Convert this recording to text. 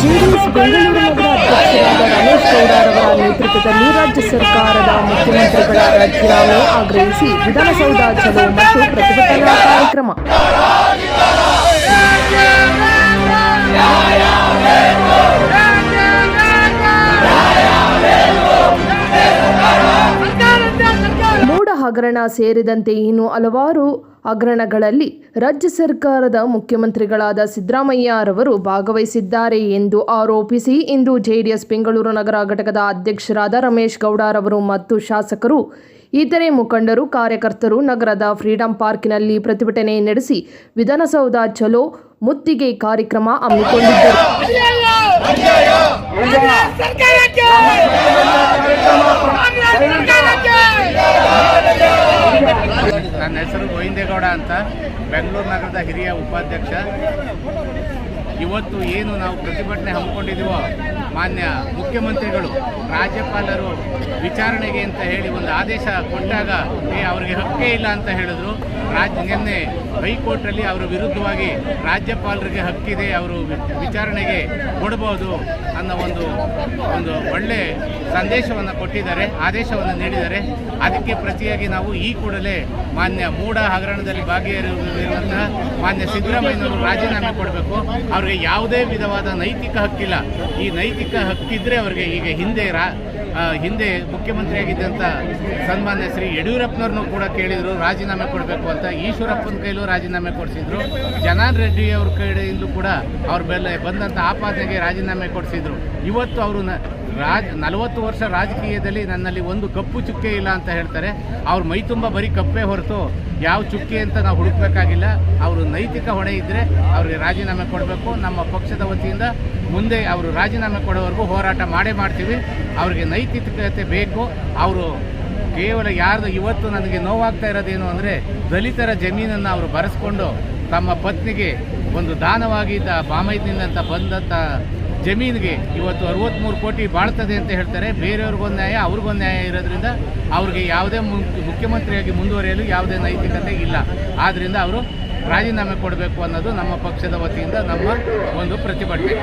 ಬೆಂಗಳೂರು ನಗರ ಅಧ್ಯಕ್ಷರಾದ ರಮೇಶ್ ಗೌಡರವರ ನೇತೃತ್ವದಲ್ಲಿ ರಾಜ್ಯ ಸರ್ಕಾರದ ಮುಖ್ಯಮಂತ್ರಿಗಳ ರಾಜೀನಾಮೆ ಆಗ್ರಹಿಸಿ ವಿಧಾನಸೌಧ ಚಲೋ ಮತ್ತು ಪ್ರತಿಭಟನಾ ಕಾರ್ಯಕ್ರಮ. ಮೂಡ ಹಗರಣ ಸೇರಿದಂತೆ ಇನ್ನು ಹಲವಾರು ಹಗರಣಗಳಲ್ಲಿ ರಾಜ್ಯ ಸರ್ಕಾರದ ಮುಖ್ಯಮಂತ್ರಿಗಳಾದ ಸಿದ್ದರಾಮಯ್ಯರವರು ಭಾಗವಹಿಸಿದ್ದಾರೆ ಎಂದು ಆರೋಪಿಸಿ ಇಂದು ಜೆಡಿಎಸ್ ಬೆಂಗಳೂರು ನಗರ ಘಟಕದ ಅಧ್ಯಕ್ಷರಾದ ರಮೇಶ್ ಗೌಡರವರು ಮತ್ತು ಶಾಸಕರು, ಇತರೆ ಮುಖಂಡರು, ಕಾರ್ಯಕರ್ತರು ನಗರದ ಫ್ರೀಡಂ ಪಾರ್ಕಿನಲ್ಲಿ ಪ್ರತಿಭಟನೆ ನಡೆಸಿ ವಿಧಾನಸೌಧ ಚಲೋ ಮುತ್ತಿಗೆ ಕಾರ್ಯಕ್ರಮ ಹಮ್ಮಿಕೊಂಡಿದ್ದರು. ಹೆಸರು ಗೋವಿಂದೇಗೌಡ ಅಂತ ಬೆಂಗಳೂರು ನಗರದ ಹಿರಿಯ ಉಪಾಧ್ಯಕ್ಷ. ಇವತ್ತು ಏನು ನಾವು ಪ್ರತಿಭಟನೆ ಹಮ್ಮಿಕೊಂಡಿದ್ದೀವೋ ಮಾನ್ಯ ಮುಖ್ಯಮಂತ್ರಿಗಳು, ರಾಜ್ಯಪಾಲರು ವಿಚಾರಣೆಗೆ ಅಂತ ಹೇಳಿ ಒಂದು ಆದೇಶ ಕೊಟ್ಟಾಗ ಏ, ಅವರಿಗೆ ಹಕ್ಕೇ ಇಲ್ಲ ಅಂತ ಹೇಳಿದ್ರು. ರಾಜ್ಯ ನಿನ್ನೆ ಹೈಕೋರ್ಟಲ್ಲಿ ಅವರ ವಿರುದ್ಧವಾಗಿ ರಾಜ್ಯಪಾಲರಿಗೆ ಹಕ್ಕಿದೆ, ಅವರು ವಿಚಾರಣೆಗೆ ಕೊಡಬಹುದು ಅನ್ನೋ ಒಂದು ಒಂದು ಒಳ್ಳೆ ಸಂದೇಶವನ್ನು ಕೊಟ್ಟಿದ್ದಾರೆ, ಆದೇಶವನ್ನು ನೀಡಿದ್ದಾರೆ. ಅದಕ್ಕೆ ಪ್ರತಿಯಾಗಿ ನಾವು ಈ ಕೂಡಲೇ ಮಾನ್ಯ ಮೂಡ ಹಗರಣದಲ್ಲಿ ಭಾಗಿಯಾಗಿರುವಂತಹ ಮಾನ್ಯ ಸಿದ್ದರಾಮಯ್ಯನವರು ರಾಜೀನಾಮೆ ಕೊಡಬೇಕು. ಅವರಿಗೆ ಯಾವುದೇ ವಿಧವಾದ ನೈತಿಕ ಹಕ್ಕಿಲ್ಲ. ಈ ನೈತಿಕ ಹಕ್ಕಿದ್ರೆ ಅವರಿಗೆ ಈಗ ಹಿಂದೆ ರಾ ಹಿಂದೆ ಮುಖ್ಯಮಂತ್ರಿಯಾಗಿದ್ದಂಥ ಸನ್ಮಾನ್ಯ ಶ್ರೀ ಯಡಿಯೂರಪ್ಪನವ್ರನ್ನೂ ಕೂಡ ಕೇಳಿದರು, ರಾಜೀನಾಮೆ ಕೊಡಬೇಕು ಅಂತ. ಈಶ್ವರಪ್ಪನ ಕೈಲೂ ರಾಜೀನಾಮೆ ಕೊಡಿಸಿದ್ರು. ಜನಾರ್ ರೆಡ್ಡಿ ಅವ್ರ ಕಡೆಯಿಂದಲೂ ಕೂಡ ಅವ್ರ ಮೇಲೆ ಬಂದಂಥ ಆಪಾದನೆಗೆ ರಾಜೀನಾಮೆ ಕೊಡಿಸಿದ್ರು. ಇವತ್ತು ಅವರು ರಾಜ್ ನಲವತ್ತು ವರ್ಷ ರಾಜಕೀಯದಲ್ಲಿ ನನ್ನಲ್ಲಿ ಒಂದು ಕಪ್ಪು ಚುಕ್ಕೆ ಇಲ್ಲ ಅಂತ ಹೇಳ್ತಾರೆ. ಅವ್ರ ಮೈ ತುಂಬ ಬರೀ ಕಪ್ಪೇ ಹೊರತು ಯಾವ ಚುಕ್ಕೆ ಅಂತ ನಾವು ಹುಡುಕ್ಬೇಕಾಗಿಲ್ಲ. ಅವರು ನೈತಿಕ ಹೊಣೆ ಇದ್ದರೆ ಅವರಿಗೆ ರಾಜೀನಾಮೆ ಕೊಡಬೇಕು. ನಮ್ಮ ಪಕ್ಷದ ವತಿಯಿಂದ ಮುಂದೆ ಅವರು ರಾಜೀನಾಮೆ ಕೊಡೋವರೆಗೂ ಹೋರಾಟ ಮಾಡೇ ಮಾಡ್ತೀವಿ. ಅವರಿಗೆ ನೈತಿಕತೆ ಬೇಕು. ಅವರು ಕೇವಲ ಯಾರ್ದು ಇವತ್ತು ನನಗೆ ನೋವಾಗ್ತಾ ಇರೋದೇನು ಅಂದರೆ ದಲಿತರ ಜಮೀನನ್ನು ಅವರು ಬರೆಸ್ಕೊಂಡು ತಮ್ಮ ಪತ್ನಿಗೆ ಒಂದು ದಾನವಾಗಿದ್ದ ಬಾಮೈದಿನಿಂದ ಬಂದಂಥ ಜಮೀನಿಗೆ ಇವತ್ತು ಅರವತ್ತ್ಮೂರು ಕೋಟಿ ಬಾಳ್ತದೆ ಅಂತ ಹೇಳ್ತಾರೆ. ಬೇರೆಯವ್ರಿಗೊಂದು ನ್ಯಾಯ ಅವ್ರಿಗೊಂದು ನ್ಯಾಯ ಇರೋದ್ರಿಂದ ಅವ್ರಿಗೆ ಯಾವುದೇ ಮುಖ್ಯ- ಮುಖ್ಯಮಂತ್ರಿಯಾಗಿ ಮುಂದುವರಿಯಲು ಯಾವುದೇ ನೈತಿಕತೆ ಇಲ್ಲ. ಆದ್ದರಿಂದ ಅವರು ರಾಜೀನಾಮೆ ಕೊಡಬೇಕು ಅನ್ನೋದು ನಮ್ಮ ಪಕ್ಷದ ವತಿಯಿಂದ ನಮ್ಮ ಒಂದು ಪ್ರತಿಭಟನೆ.